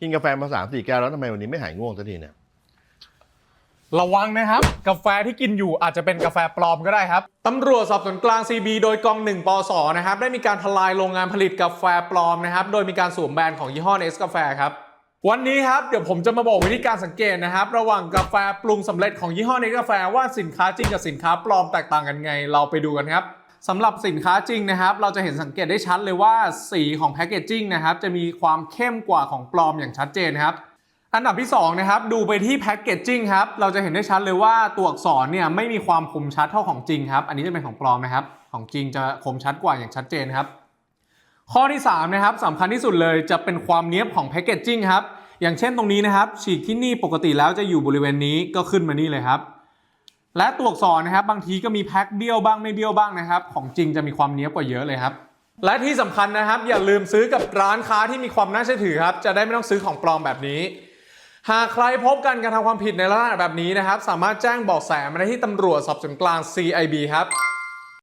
กินกาแฟมาสามสี่แก้วแล้วทำไมวันนี้ไม่หายง่วงสักทีเนี่ย ระวังนะครับ กาแฟที่กินอยู่อาจจะเป็นกาแฟปลอมก็ได้ครับตำรวจสอบสวนกลาง CB โดยกอง1ปสนะครับได้มีการทลายโรงงานผลิตกาแฟปลอมนะครับ โดยมีการสวมแบรนด์ของยี่ห้อเนสกาแฟครับวันนี้ครับเดี๋ยวผมจะมาบอกวิธีการสังเกตนะครับ ระหว่างกาแฟปรุงสำเร็จของยี่ห้อเนสกาแฟว่าสินค้าจริงกับสินค้าปลอมแตกต่างกันไง เราไปดูกันครับ สำหรับสินค้าจริงนะครับ เราจะเห็นสังเกตได้ชัดเลยว่าสีของแพคเกจจิ้งนะครับจะมีความเข้มกว่าของปลอมอย่างชัดเจนครับอันดับที่2นะครับดูไปที่แพคเกจจิ้งครับเราจะเห็นได้ชัดเลยว่าตัวอักษรเนี่ยไม่มีความคมชัดเท่าของจริงครับ อันนี้จะเป็นของปลอมนะครับ ของจริงจะคมชัดกว่าอย่างชัดเจนครับ ข้อที่3นะครับสำคัญที่สุดเลยจะเป็นความเนี้ยบของแพคเกจจิ้งครับอย่างเช่นตรงนี้นะครับฉีกที่นี่ปกติแล้วจะอยู่บริเวณนี้ก็ขึ้นมานี่เลยครับ และตัวอักษรนะครับบางทีก็มีแพ็คเบี้ยวบ้างไม่เบี้ยวบ้างนะครับ ของจริงจะมีความเนี้ยบกว่าเยอะเลยครับและที่สำคัญนะครับ อย่าลืมซื้อกับร้านค้าที่มีความน่าเชื่อถือครับ จะได้ไม่ต้องซื้อของปลอมแบบนี้ หากใครพบการกระทำความผิดในลักษณะแบบนี้นะครับ สามารถแจ้งเบาะแสมาได้ที่ตำรวจสอบสวนกลาง CIB ครับ